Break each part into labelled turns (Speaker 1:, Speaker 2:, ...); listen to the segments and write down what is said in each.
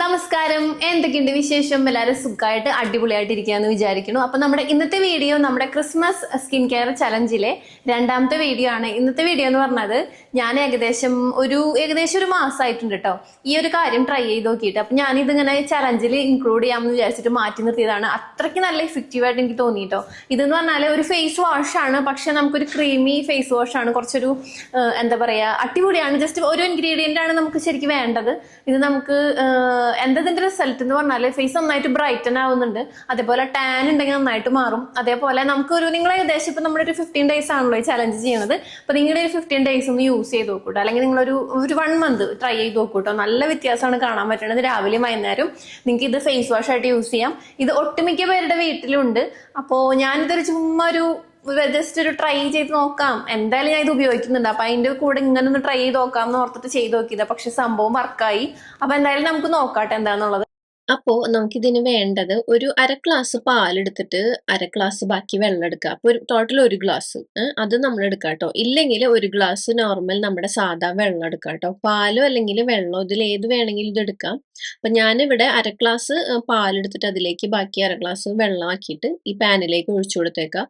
Speaker 1: നമസ്കാരം. എന്തൊക്കെയുണ്ട് വിശേഷം? എല്ലാവരും സുഖമായിട്ട് അടിപൊളിയായിട്ട് ഇരിക്കുകയെന്ന് വിചാരിക്കുന്നു. അപ്പൊ നമ്മുടെ ഇന്നത്തെ വീഡിയോ നമ്മുടെ ക്രിസ്മസ് സ്കിൻ കെയർ ചലഞ്ചിലെ രണ്ടാമത്തെ വീഡിയോ ആണ്. ഇന്നത്തെ വീഡിയോ എന്ന് പറഞ്ഞത് ഞാൻ ഏകദേശം ഒരു ഏകദേശം ഒരു മാസമായിട്ടുണ്ട് കേട്ടോ. ഈ ഒരു കാര്യം ട്രൈ ചെയ്ത് നോക്കിയിട്ട്. അപ്പൊ ഞാൻ ഇതിങ്ങനെ ചലഞ്ചിൽ ഇൻക്ലൂഡ് ചെയ്യാമെന്ന് വിചാരിച്ചിട്ട് മാറ്റി നിർത്തിയതാണ്. അത്രയ്ക്ക് നല്ല എഫക്റ്റീവ് ആയിട്ട് എനിക്ക് തോന്നിയിട്ടോ ഇതെന്ന് പറഞ്ഞാൽ ഒരു ഫേസ് വാഷ് ആണ്. പക്ഷെ നമുക്കൊരു ക്രീമി ഫേസ് വാഷ് ആണ്. കുറച്ചൊരു എന്താ പറയാ അടിപൊളിയാണ്. ജസ്റ്റ് ഒരു ഇൻഗ്രീഡിയന്റ് ആണ് നമുക്ക് ശരിക്കും വേണ്ടത്. ഇത് നമുക്ക് എന്താ ഇതിന്റെ റിസൾട്ട് എന്ന് പറഞ്ഞാൽ ഫേസ് നന്നായിട്ട് ബ്രൈറ്റൻ ആവുന്നുണ്ട്. അതേപോലെ ടാൻ ഉണ്ടെങ്കിൽ നന്നായിട്ട് മാറും. അതേപോലെ നമുക്ക് ഒരു നിങ്ങൾ ഏകദേശം ഇപ്പൊ നമ്മുടെ ഒരു ഫിഫ്റ്റീൻ ഡേയ്സ് ആണല്ലോ ഈ ചലഞ്ച് ചെയ്യുന്നത് അപ്പൊ നിങ്ങളുടെ ഒരു ഫിഫ്റ്റീൻ ഡേയ്സ് ഒന്ന് യൂസ് ചെയ്ത് നോക്കൂട്ടോ അല്ലെങ്കിൽ നിങ്ങളൊരു ഒരു വൺ മന്ത് ട്രൈ ചെയ്ത് നോക്കൂട്ടോ നല്ല വ്യത്യാസമാണ് കാണാൻ പറ്റുന്നത് രാവിലെയും വൈകുന്നേരം നിങ്ങൾക്ക് ഇത് ഫേസ് വാഷ് ആയിട്ട് യൂസ് ചെയ്യാം. ഇത് ഒട്ടുമിക്ക പേരുടെ വീട്ടിലുണ്ട്. അപ്പോൾ ഞാനിതൊരു ചുമ്മാ ഒരു ജസ്റ്റ് ഒരു ട്രൈ ചെയ്ത് നോക്കാം. എന്തായാലും ഞാൻ ഇത് ഉപയോഗിക്കുന്നുണ്ട്. അപ്പൊ അതിന്റെ കൂടെ ഇങ്ങനെ ഒന്ന് ട്രൈ ചെയ്ത് നോക്കാം എന്ന് ഓർത്തിട്ട് ചെയ്ത് നോക്കിയതാ. പക്ഷെ സംഭവം വർക്കായി അപ്പൊ എന്തായാലും നമുക്ക് നോക്കാട്ടെ എന്താന്നുള്ളത്.
Speaker 2: അപ്പോ നമുക്കിതിന് വേണ്ടത് ഒരു അര ഗ്ലാസ് പാലെടുത്തിട്ട് അര ഗ്ലാസ് ബാക്കി വെള്ളം എടുക്കുക. അപ്പോൾ ഒരു ടോട്ടൽ ഒരു ഗ്ലാസ് അത് നമ്മൾ എടുക്കുക കേട്ടോ ഇല്ലെങ്കിൽ ഒരു ഗ്ലാസ് നോർമൽ നമ്മുടെ സാധാ വെള്ളം എടുക്കുക കേട്ടോ പാലോ അല്ലെങ്കിൽ വെള്ളമോ ഇതിൽ ഏത് വേണമെങ്കിലും ഇത് എടുക്കാം. അപ്പം ഞാനിവിടെ അര ഗ്ലാസ് പാലെടുത്തിട്ട് അതിലേക്ക് ബാക്കി അര ഗ്ലാസ് വെള്ളമാക്കിയിട്ട് ഈ പാനിലേക്ക് ഒഴിച്ചു കൊടുത്തേക്കാം.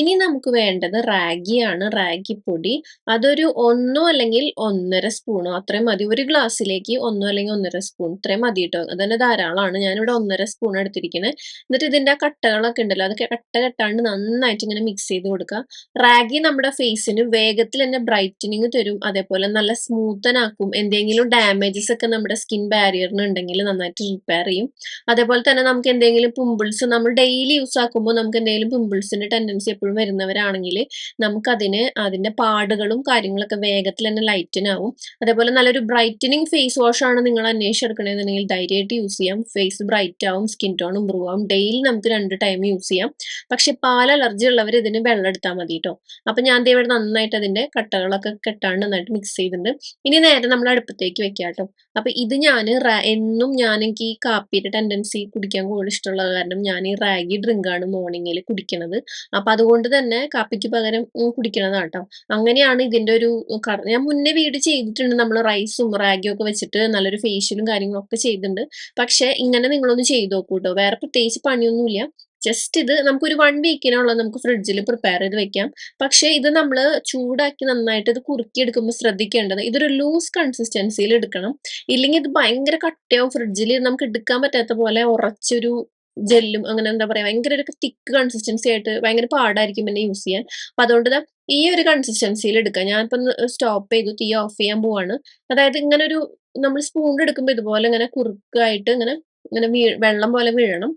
Speaker 2: ഇനി നമുക്ക് വേണ്ടത് റാഗിയാണ് റാഗി പൊടി. അതൊരു ഒന്നോ അല്ലെങ്കിൽ ഒന്നര സ്പൂണോ അത്രയും മതി. ഒരു ഗ്ലാസ്സിലേക്ക് ഒന്നോ അല്ലെങ്കിൽ ഒന്നര സ്പൂൺ ഇത്രയും മതി കേട്ടോ അതന്നെ ധാരാളമാണ് ഞാനിവിടെ ഒന്നര സ്പൂൺ എടുത്തിരിക്കുന്നത് എന്നിട്ട് ഇതിന്റെ കട്ടകളൊക്കെ ഉണ്ടല്ലോ അതൊക്കെ കട്ട കെട്ടാണ്ട് നന്നായിട്ട് ഇങ്ങനെ മിക്സ് ചെയ്ത് കൊടുക്കുക. റാഗി നമ്മുടെ ഫേസിന് വേഗത്തിൽ തന്നെ ബ്രൈറ്റനിങ് തരും. അതേപോലെ നല്ല സ്മൂത്തനാക്കും എന്തെങ്കിലും ഡാമേജസ് ഒക്കെ നമ്മുടെ സ്കിൻ ബാരിയറിന് ഉണ്ടെങ്കിൽ നന്നായിട്ട് റിപ്പയർ ചെയ്യും. അതേപോലെ തന്നെ നമുക്ക് എന്തെങ്കിലും പിമ്പിൾസ് നമ്മൾ ഡെയിലി യൂസ് ആക്കുമ്പോൾ നമുക്ക് എന്തെങ്കിലും പിമ്പിൾസിന്റെ ടെൻഡൻസി എപ്പോഴും വരുന്നവരാണെങ്കിൽ നമുക്കതിന് അതിന്റെ പാടുകളും കാര്യങ്ങളൊക്കെ വേഗത്തിൽ തന്നെ ലൈറ്റൻ ആവും. അതേപോലെ നല്ലൊരു ബ്രൈറ്റനിങ് ഫേസ് വാഷ് ആണ് നിങ്ങൾ അന്വേഷിച്ചെടുക്കണമെന്നുണ്ടെങ്കിൽ ധൈര്യമായിട്ട് യൂസ് ചെയ്യാം. ഫേസ് ബ്രൈറ്റ് ആവും സ്കിൻ ടോൺ ഇമ്പ്രൂവ് ആവും ഡെയിലി നമുക്ക് രണ്ട് ടൈം യൂസ് ചെയ്യാം. പക്ഷെ പാൽ അലർജി ഉള്ളവർ ഇതിന് വെള്ളം എടുത്താൽ മതി കേട്ടോ അപ്പൊ ഞാൻ ഇവിടെ നന്നായിട്ട് അതിന്റെ കട്ടകളൊക്കെ കെട്ടാണ്ട് നന്നായിട്ട് മിക്സ് ചെയ്തിട്ടുണ്ട്. ഇനി നേരെ നമ്മൾ അടുപ്പത്തേക്ക് വെക്കാം കേട്ടോ അപ്പൊ ഇത് ഞാൻ എന്നും ഞാൻ എനിക്ക് ഈ കാപ്പിയുടെ ടെൻഡൻസി കുടിക്കാൻ കൂടുതൽ ഇഷ്ടമുള്ളത് കാരണം ഞാൻ ഈ റാഗി ഡ്രിങ്ക് ആണ് മോർണിംഗിൽ കുടിക്കണത്. അപ്പൊ അതുകൊണ്ട് തന്നെ കാപ്പിക്ക് പകരം കുടിക്കണതാണ് കേട്ടോ അങ്ങനെയാണ് ഇതിന്റെ ഒരു ഞാൻ മുന്നേ വീട് ചെയ്തിട്ടുണ്ട്. നമ്മൾ റൈസും റാഗിയും ഒക്കെ വെച്ചിട്ട് നല്ലൊരു ഫേഷ്യലും കാര്യങ്ങളും ഒക്കെ ചെയ്തിട്ടുണ്ട്. പക്ഷെ ഇങ്ങനെ നിങ്ങളൊന്ന് ചെയ്ത് നോക്കൂ കേട്ടോ വേറെ പ്രത്യേകിച്ച് പണിയൊന്നുമില്ല. ജസ്റ്റ് ഇത് നമുക്ക് ഒരു വൺ വീക്കിനുള്ള നമുക്ക് ഫ്രിഡ്ജിൽ പ്രിപ്പയർ ചെയ്ത് വെക്കാം. പക്ഷേ ഇത് നമ്മൾ ചൂടാക്കി നന്നായിട്ട് ഇത് കുറുക്കി എടുക്കുമ്പോൾ ശ്രദ്ധിക്കേണ്ടത് ഇതൊരു ലൂസ് കൺസിസ്റ്റൻസിയിൽ എടുക്കണം. ഇല്ലെങ്കിൽ ഇത് ഭയങ്കര കട്ടയാവും ഫ്രിഡ്ജിൽ നമുക്ക് എടുക്കാൻ പറ്റാത്ത പോലെ ഉറച്ചൊരു ജെല്ലും അങ്ങനെ എന്താ പറയാ ഭയങ്കര ഒരു തിക്ക് കൺസിസ്റ്റൻസി ആയിട്ട് ഭയങ്കര പാടായിരിക്കും പിന്നെ യൂസ് ചെയ്യാൻ. അപ്പൊ അതുകൊണ്ട് ഈ ഒരു കൺസിസ്റ്റൻസിയിൽ എടുക്കാം ഞാനിപ്പോ സ്റ്റോപ്പ് ചെയ്തു തീ ഓഫ് ചെയ്യാൻ പോവാണ്. അതായത് ഇങ്ങനെ ഒരു നമ്മൾ സ്പൂൺ എടുക്കുമ്പോൾ ഇതുപോലെ ഇങ്ങനെ കുറുക്കായിട്ട് ഇങ്ങനെ ഇങ്ങനെ വീ വെള്ളം പോലെ വീഴണം.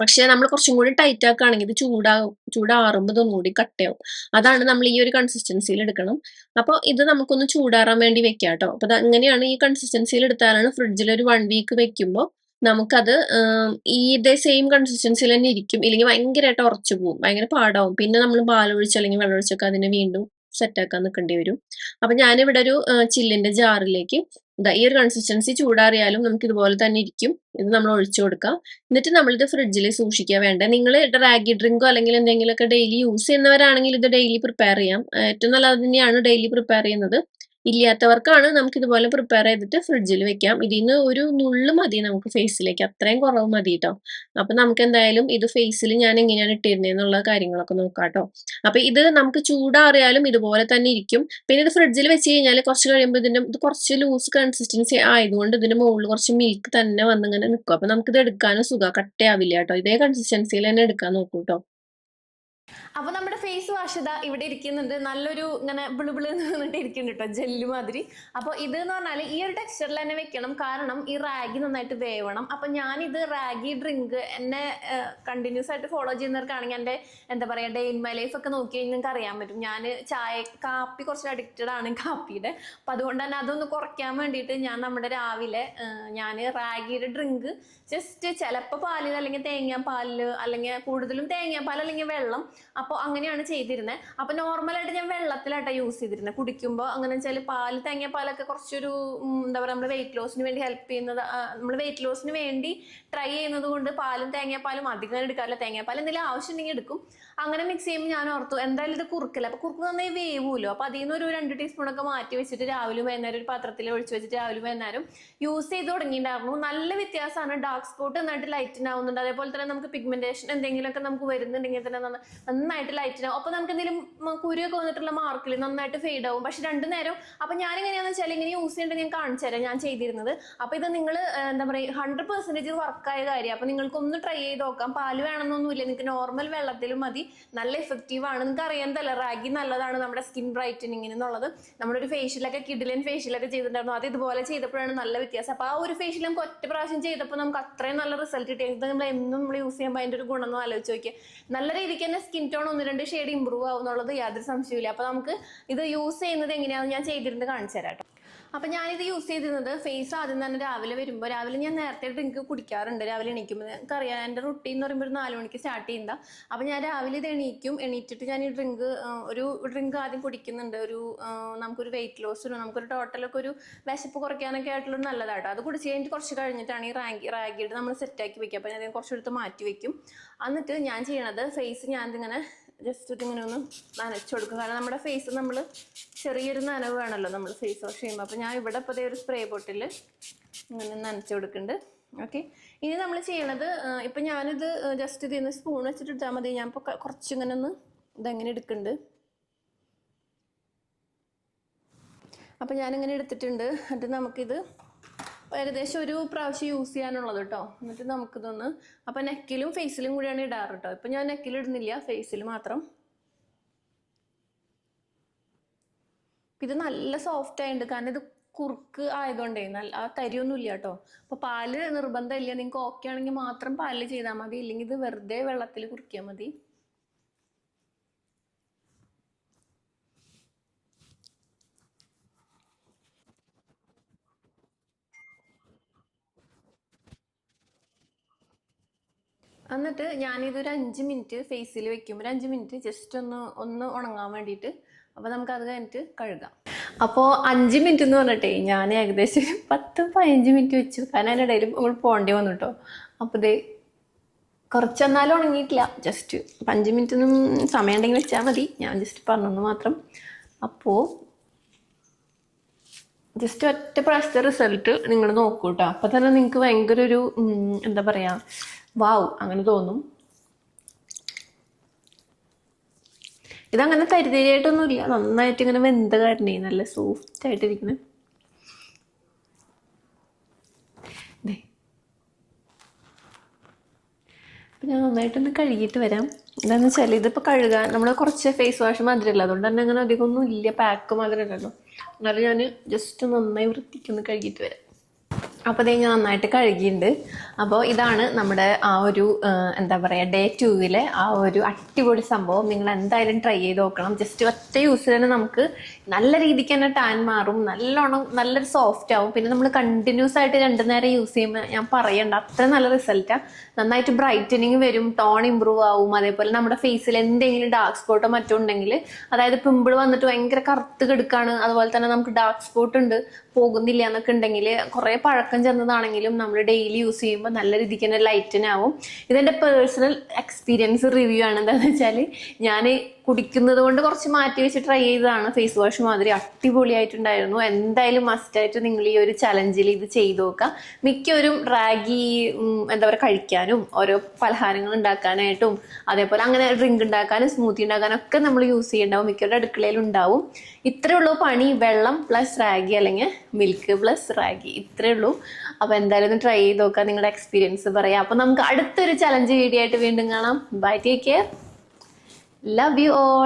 Speaker 2: പക്ഷെ നമ്മൾ കുറച്ചും കൂടി ടൈറ്റ് ആക്കുകയാണെങ്കിൽ ഇത് ചൂടാകും ചൂടാറുമ്പോൾ ഇതൊന്നും കൂടി കട്ടയാവും അതാണ് നമ്മൾ ഈ ഒരു കൺസിസ്റ്റൻസിയിൽ എടുക്കണം. അപ്പോൾ ഇത് നമുക്കൊന്ന് ചൂടാറാൻ വേണ്ടി വെക്കാം കേട്ടോ. അപ്പോൾ അങ്ങനെയാണ് ഈ കൺസിസ്റ്റൻസിയിൽ എടുത്താലാണ് ഫ്രിഡ്ജിൽ ഒരു വൺ വീക്ക് വെക്കുമ്പോൾ നമുക്കത് ഈ ഇതേ സെയിം കൺസിസ്റ്റൻസിയിൽ തന്നെ ഇരിക്കും. ഇല്ലെങ്കിൽ ഭയങ്കരമായിട്ട് ഉറച്ചു പോകും ഭയങ്കര പാടാവും. പിന്നെ നമ്മൾ പാലൊഴിച്ചോ അല്ലെങ്കിൽ വെള്ളമൊഴിച്ചൊക്കെ അതിനെ വീണ്ടും സെറ്റാക്കാൻ നിൽക്കേണ്ടി വരും. അപ്പൊ ഞാനിവിടെ ഒരു ചില്ലിന്റെ ജാറിലേക്ക് ഇതാ ഈ ഒരു കൺസിസ്റ്റൻസി ചൂടാറിയാലും നമുക്ക് ഇതുപോലെ തന്നെ ഇരിക്കും. ഇത് നമ്മൾ ഒഴിച്ചു കൊടുക്കാം എന്നിട്ട് നമ്മളിത് ഫ്രിഡ്ജിൽ സൂക്ഷിക്കാൻ വേണ്ട? നിങ്ങൾ റാഗി ഡ്രിങ്കോ അല്ലെങ്കിൽ എന്തെങ്കിലുമൊക്കെ ഡെയിലി യൂസ് ചെയ്യുന്നവരാണെങ്കിൽ ഇത് ഡെയിലി പ്രിപ്പയർ ചെയ്യാം. ഏറ്റവും നല്ലത് തന്നെയാണ് ഡെയിലി പ്രിപ്പയർ ചെയ്യുന്നത്. ഇല്ലാത്തവർക്കാണ് നമുക്ക് ഇതുപോലെ പ്രിപ്പയർ ചെയ്തിട്ട് ഫ്രിഡ്ജിൽ വെക്കാം. ഇതിൽ നിന്ന് ഒരു നുള്ള് മതി നമുക്ക് ഫേസിലേക്ക് അത്രയും കുറവ് മതി കേട്ടോ അപ്പൊ നമുക്ക് എന്തായാലും ഇത് ഫേസിൽ ഞാൻ എങ്ങനെയാണ് ഇട്ടിരുന്നതെന്നുള്ള കാര്യങ്ങളൊക്കെ നോക്കാം കേട്ടോ അപ്പൊ ഇത് നമുക്ക് ചൂടാറിയാലും ഇതുപോലെ തന്നെ ഇരിക്കും. പിന്നെ ഇത് ഫ്രിഡ്ജിൽ വെച്ച് കഴിഞ്ഞാൽ കുറച്ച് കഴിയുമ്പോൾ ഇതിന്റെ ഇത് കുറച്ച് ലൂസ് കൺസിസ്റ്റൻസി ആയതുകൊണ്ട് ഇതിന്റെ മുകളിൽ കുറച്ച് മിൽക്ക് തന്നെ വന്നിങ്ങനെ നിൽക്കും അപ്പൊ നമുക്കിത് എടുക്കാനും സുഖം. കട്ടയാവില്ല കേട്ടോ ഇതേ കൺസിസ്റ്റൻസിയിൽ തന്നെ എടുക്കാൻ നോക്കൂ കേട്ടോ
Speaker 1: അപ്പൊ നമ്മുടെ ഫേസ് വാഷ് ഇതാ ഇവിടെ ഇരിക്കുന്നുണ്ട്. നല്ലൊരു ഇങ്ങനെ ബിളുബിൾ നിന്നിട്ട് ഇരിക്കുന്നുണ്ട് കേട്ടോ ജെല്ല് മാതിരി. അപ്പൊ ഇത് എന്ന് പറഞ്ഞാൽ ഈ ഒരു ടെക്സ്ചറിൽ തന്നെ വെക്കണം. കാരണം ഈ റാഗി നന്നായിട്ട് വേവണം. അപ്പൊ ഞാനിത് റാഗി ഡ്രിങ്ക് എന്നെ കണ്ടിന്യൂസ് ആയിട്ട് ഫോളോ ചെയ്യുന്നവർക്കാണെങ്കിൽ എന്റെ എന്താ പറയാ ഡേ ഇൻ മൈ ലൈഫ് ഒക്കെ നോക്കി കഴിഞ്ഞാൽ നിങ്ങൾക്ക് അറിയാൻ പറ്റും. ഞാൻ ചായ കാപ്പി കുറച്ച് അഡിക്റ്റഡ് ആണ് കാപ്പിയുടെ. അപ്പൊ അതുകൊണ്ട് തന്നെ അതൊന്ന് കുറയ്ക്കാൻ വേണ്ടിയിട്ട് ഞാൻ നമ്മുടെ രാവിലെ ഞാൻ റാഗിയുടെ ഡ്രിങ്ക് ജസ്റ്റ് ചിലപ്പോൾ പാലിൽ അല്ലെങ്കിൽ തേങ്ങാപ്പാലിൽ അല്ലെങ്കിൽ കൂടുതലും തേങ്ങാപ്പാൽ അല്ലെങ്കിൽ വെള്ളം അപ്പോൾ അങ്ങനെയാണ് ചെയ്തിരുന്നത് അപ്പോൾ നോർമലായിട്ട് ഞാൻ വെള്ളത്തിലായിട്ടാണ് യൂസ് ചെയ്തിരുന്നത് കുടിക്കുമ്പോൾ അങ്ങനെ വെച്ചാൽ പാൽ തേങ്ങാപ്പാലൊക്കെ കുറച്ചൊരു എന്താ പറയുക നമ്മുടെ വെയിറ്റ് ലോസിന് വേണ്ടി ഹെൽപ്പ് ചെയ്യുന്നത് നമ്മൾ വെയിറ്റ് ലോസിന് വേണ്ടി ട്രൈ ചെയ്യുന്നത് കൊണ്ട് പാലും തേങ്ങാപ്പാലും അധികം എടുക്കാറില്ല. തേങ്ങാപ്പാൽ എന്തെങ്കിലും ആവശ്യം ഉണ്ടെങ്കിൽ എടുക്കും. അങ്ങനെ മിക്സ് ചെയ്യുമ്പോൾ ഞാൻ ഓർത്തു എന്തായാലും ഇത് കുറുക്കില്ല. അപ്പോൾ കുറുക്ക് നന്നായി വേവുമല്ലോ. അപ്പോൾ അതിൽ നിന്ന് ഒരു രണ്ട് ടീസ്പൂണൊക്കെ മാറ്റി വെച്ചിട്ട് രാവിലെ വൈകുന്നേരം ഒരു പാത്രത്തിൽ ഒഴിച്ച് വെച്ചിട്ട് രാവിലെ വൈകുന്നേരം യൂസ് ചെയ്ത് തുടങ്ങിയിട്ടുണ്ടായിരുന്നു. നല്ല വ്യത്യാസമാണ് ഡാർക്ക് സ്പോട്ട് നന്നായിട്ട് ലൈറ്റൻ ആവുന്നുണ്ട്. അതേപോലെ തന്നെ നമുക്ക് പിഗ്മെന്റേഷൻ എന്തെങ്കിലുമൊക്കെ നമുക്ക് വരുന്നുണ്ടെങ്കിൽ തന്നെ നന്നായിട്ട് ലൈറ്റൻ ആവും. അപ്പൊ നമുക്ക് എന്തെങ്കിലും കുരുവൊക്കെ വന്നിട്ടുള്ള മാർക്കിൽ നന്നായിട്ട് ഫെയ്ഡ് ആവും. പക്ഷെ രണ്ടു നേരം അപ്പൊ ഞാൻ എങ്ങനെയാന്ന് വെച്ചാൽ ഇങ്ങനെ യൂസ് ചെയ്യേണ്ടത് ഞാൻ കാണിച്ചു തരാം. ഞാൻ ചെയ്തിരുന്നത്. അപ്പൊ ഇത് നിങ്ങൾ എന്താ പറയുക ഹൺഡ്രഡ് പെർസെന്റേജ് വർക്കായ കാര്യം. അപ്പൊ നിങ്ങൾക്ക് ഒന്ന് ട്രൈ ചെയ്ത് നോക്കാം. പാൽ വേണമെന്നൊന്നുമില്ല. നിങ്ങൾക്ക് നോർമൽ വെള്ളത്തിലും മതി. നല്ല എഫക്റ്റീവ് ആണ്. നിങ്ങൾക്ക് അറിയാന്തല്ല റാഗി നല്ലതാണ് നമ്മുടെ സ്കിൻ ബ്രൈറ്റനിങ്ങിന് എന്നുള്ളത്. നമ്മുടെ ഒരു ഫേഷ്യലൊക്കെ കിഡിലൻ ഫേഷ്യലൊക്കെ ചെയ്തിട്ടുണ്ടായിരുന്നു. അത് ഇതുപോലെ ചെയ്തപ്പോഴാണ് നല്ല വ്യത്യാസം. അപ്പൊ ആ ഒരു ഫേഷ്യൽ നമുക്ക് ഒറ്റ പ്രാവശ്യം ചെയ്തപ്പോൾ നമുക്ക് അത്രയും നല്ല റിസൾട്ട് കിട്ടിയത് നമ്മൾ എന്നും നമ്മൾ യൂസ് ചെയ്യുമ്പോൾ അതിന്റെ ഒരു ഗുണം ആലോചിച്ച് നോക്കിയാൽ നല്ല രീതിക്ക് തന്നെ സ്കിൻ ടോൺ ഒന്ന് രണ്ട് ഷെയ്ഡ് ഇമ്പ്രൂവ് ആവുന്നുള്ളത് യാതൊരു സംശയമില്ല അപ്പൊ നമുക്ക് ഇത് യൂസ് ചെയ്യുന്നത് എങ്ങനെയാണെന്ന് ഞാൻ ചെയ്തിരുന്നത് കാണിച്ചു തരാം. അപ്പൊ ഞാനിത് യൂസ് ചെയ്തിരുന്നത് ഫേസ് ആദ്യം തന്നെ രാവിലെ വരുമ്പോൾ രാവിലെ ഞാൻ നേരത്തെ ഡ്രിങ്ക് കുടിക്കാറുണ്ട്. രാവിലെ എണീക്കുമ്പോൾ എനിക്കറിയാം എന്റെ റുട്ടീൻ എന്ന് പറയുമ്പോൾ ഒരു നാല് മണിക്ക് സ്റ്റാർട്ട് ചെയ്യുന്ന അപ്പൊ ഞാൻ രാവിലെ ഇത് എണീക്കും. എണീറ്റിട്ട് ഞാൻ ഈ ഡ്രിങ്ക് ഒരു ഡ്രിങ്ക് ആദ്യം കുടിക്കുന്നുണ്ട്. ഒരു നമുക്കൊരു വെയിറ്റ് ലോസിനും നമുക്കൊരു ടോട്ടലൊക്കെ ഒരു വിശപ്പ് കുറയ്ക്കാനൊക്കെ ആയിട്ടുള്ള നല്ലതാട്ടോ. അത് കുടിച്ച് കഴിഞ്ഞിട്ട് കുറച്ച് കഴിഞ്ഞിട്ടാണ് ഈ റാഗി റാഗിയിട്ട് നമ്മൾ സെറ്റാക്കി വെക്കുക. അപ്പോൾ ഞാൻ കുറച്ചെടുത്ത് മാറ്റി വെക്കും. എന്നിട്ട് ഞാൻ ചെയ്യണത് ഫേസ് ഞാൻ ഇതിങ്ങനെ ജസ്റ്റ് ഇതിങ്ങനെ ഒന്ന് നനച്ചു കൊടുക്കും. കാരണം നമ്മുടെ ഫേസ് നമ്മൾ ചെറിയൊരു നനവ് വേണമല്ലോ നമ്മൾ ഫേസ് വാഷ് ചെയ്യുമ്പോൾ അപ്പോൾ ഞാൻ ഇവിടെ ഇപ്പോൾ ഒരു സ്പ്രേ ബോട്ടിൽ ഇങ്ങനെ നനച്ചു കൊടുക്കുന്നുണ്ട് ഓക്കെ ഇനി നമ്മൾ ചെയ്യണത് ഇപ്പം ഞാനിത് ജസ്റ്റ് ഇതിൽ നിന്ന് സ്പൂൺ വെച്ചിട്ട് എടുത്താൽ മതി. ഞാൻ ഇപ്പോൾ കുറച്ചിങ്ങനെ ഒന്ന് ഇതെങ്ങനെ എടുക്കുന്നുണ്ട് അപ്പം ഞാനിങ്ങനെ എടുത്തിട്ടുണ്ട്. എന്നിട്ട് നമുക്കിത് ഏകദേശം ഒരു പ്രാവശ്യം യൂസ് ചെയ്യാനുള്ളത് കേട്ടോ എന്നിട്ട് നമുക്കിതൊന്ന് അപ്പം നെക്കിലും ഫേസിലും കൂടിയാണ് ഇടാറ് കേട്ടോ ഇപ്പം ഞാൻ നെക്കിൽ ഇടുന്നില്ല ഫേസിൽ മാത്രം. ഇത് നല്ല സോഫ്റ്റ് ആയിട്ടുണ്ട് കാരണം ഇത് കുറുക്ക് ആയതുകൊണ്ടേ നല്ല ആ തരിയൊന്നും ഇല്ല കേട്ടോ അപ്പോൾ പാൽ നിർബന്ധമില്ല നിങ്ങൾക്ക് ഓക്കെ ആണെങ്കിൽ മാത്രം പാലിൽ ചെയ്താൽ മതി. ഇല്ലെങ്കിൽ ഇത് വെറുതെ വെള്ളത്തിൽ കുറിക്കിയാൽ മതി. എന്നിട്ട് ഞാനിതൊരു അഞ്ച് മിനിറ്റ് ഫേസിൽ വെക്കും. ഒരു അഞ്ച് മിനിറ്റ് ജസ്റ്റ് ഒന്ന് ഒന്ന് ഉണങ്ങാൻ വേണ്ടിയിട്ട്. അപ്പോൾ നമുക്ക് അത് കഴിഞ്ഞിട്ട് കഴുകാം. അപ്പോൾ അഞ്ച് മിനിറ്റ് എന്ന് പറഞ്ഞിട്ടേ ഞാൻ ഏകദേശം പത്ത് പതിനഞ്ച് മിനിറ്റ് വെച്ചു. കാരണം അതിനിടയിൽ നമ്മൾ പോകേണ്ടി വന്നു കേട്ടോ അപ്പോൾ ഇത് കുറച്ചെന്നാലും ഉണങ്ങിയിട്ടില്ല. ജസ്റ്റ് അപ്പം അഞ്ച് മിനിറ്റ് ഒന്നും സമയം ഉണ്ടെങ്കിൽ വെച്ചാൽ മതി. ഞാൻ ജസ്റ്റ് പറഞ്ഞെന്ന് മാത്രം. അപ്പോൾ ജസ്റ്റ് ഒറ്റ പ്രാവശ്യത്തെ റിസൾട്ട് നിങ്ങൾ നോക്കൂ കേട്ടോ അപ്പോൾ തന്നെ നിങ്ങൾക്ക് ഭയങ്കര ഒരു എന്താ പറയുക വാവ് അങ്ങനെ തോന്നും. ഇതങ്ങനെ തരിതരിയായിട്ടൊന്നും ഇല്ല നന്നായിട്ട് ഇങ്ങനെ വെന്ത കാരണേ നല്ല സോഫ്റ്റ് ആയിട്ടിരിക്കുന്നത് ഞാൻ നന്നായിട്ടൊന്ന് കഴുകിയിട്ട് വരാം. എന്താണെന്ന് വെച്ചാൽ ഇതിപ്പോൾ കഴുകാൻ നമ്മൾ കുറച്ച് ഫേസ് വാഷ് മധുരമില്ല അതുകൊണ്ട് തന്നെ അങ്ങനെ അധികമൊന്നും ഇല്ല. പാക്ക് മാത്രമല്ലല്ലോ എന്നാലും ഞാൻ ജസ്റ്റ് നന്നായി വൃത്തിക്കൊന്ന് കഴുകിയിട്ട് വരാം. അപ്പോൾ ഇത് ഞാൻ നന്നായിട്ട് കഴുകിയിട്ടുണ്ട് അപ്പോൾ ഇതാണ് നമ്മുടെ ആ ഒരു എന്താ പറയുക ഡേ ടൂവിലെ ആ ഒരു അടിപൊളി സംഭവം. നിങ്ങൾ എന്തായാലും ട്രൈ ചെയ്ത് നോക്കണം. ജസ്റ്റ് ഒറ്റ യൂസ് തന്നെ നമുക്ക് നല്ല രീതിക്ക് തന്നെ ടാൻ മാറും. നല്ലോണം നല്ലൊരു സോഫ്റ്റ് ആവും. പിന്നെ നമ്മൾ കണ്ടിന്യൂസ് ആയിട്ട് രണ്ടു നേരം യൂസ് ചെയ്യുമ്പോൾ ഞാൻ പറയണ്ട അത്ര നല്ല റിസൾട്ടാണ് നന്നായിട്ട് ബ്രൈറ്റനിങ് വരും ടോൺ ഇമ്പ്രൂവ് ആവും. അതേപോലെ നമ്മുടെ ഫേസിൽ എന്തെങ്കിലും ഡാർക്ക് സ്പോട്ടോ മറ്റോ ഉണ്ടെങ്കിൽ അതായത് പിമ്പിൾ വന്നിട്ട് ഭയങ്കര കറുത്ത് കെടുക്കാണ്. അതുപോലെ തന്നെ നമുക്ക് ഡാർക്ക് സ്പോട്ട് ഉണ്ട്. പോകുന്നില്ല എന്നൊക്കെ ഉണ്ടെങ്കിൽ കുറേ പഴക്കം ചെന്നതാണെങ്കിലും നമ്മൾ ഡെയിലി യൂസ് ചെയ്യുമ്പോൾ നല്ല രീതിക്ക് തന്നെ ലൈറ്റനാവും ഇതെന്റെ പേഴ്സണൽ എക്സ്പീരിയൻസ് റിവ്യൂ ആണ് എന്താണെന്ന് വെച്ചാൽ ഞാൻ കുടിക്കുന്നത് കൊണ്ട് കുറച്ച് മാറ്റി വെച്ച് ട്രൈ ചെയ്തതാണ്. ഫേസ് വാഷ് മാതിരി അടിപൊളിയായിട്ടുണ്ടായിരുന്നു. എന്തായാലും മസ്റ്റായിട്ട് നിങ്ങൾ ഈ ഒരു ചലഞ്ചിൽ ഇത് ചെയ്തു നോക്കുക. മിക്കവരും റാഗി എന്താ പറയുക കഴിക്കാനും ഓരോ പലഹാരങ്ങൾ ഉണ്ടാക്കാനായിട്ടും അതേപോലെ അങ്ങനെ ഡ്രിങ്ക് ഉണ്ടാക്കാനും സ്മൂത്തി ഉണ്ടാക്കാനും ഒക്കെ നമ്മൾ യൂസ് ചെയ്യണ്ടാവും. മിക്കവരുടെ അടുക്കളയിൽ ഉണ്ടാവും. ഇത്രേ ഉള്ളൂ പണി. വെള്ളം പ്ലസ് റാഗി അല്ലെങ്കിൽ മിൽക്ക് പ്ലസ് റാഗി. ഇത്രയേ ഉള്ളൂ. അപ്പോൾ എന്തായാലും ഒന്ന് ട്രൈ ചെയ്ത് നോക്കുക. നിങ്ങളുടെ എക്സ്പീരിയൻസ് പറയാം. അപ്പോൾ നമുക്ക് അടുത്തൊരു ചലഞ്ച് വീഡിയോ ആയിട്ട് വീണ്ടും കാണാം. Bye take care Love you all.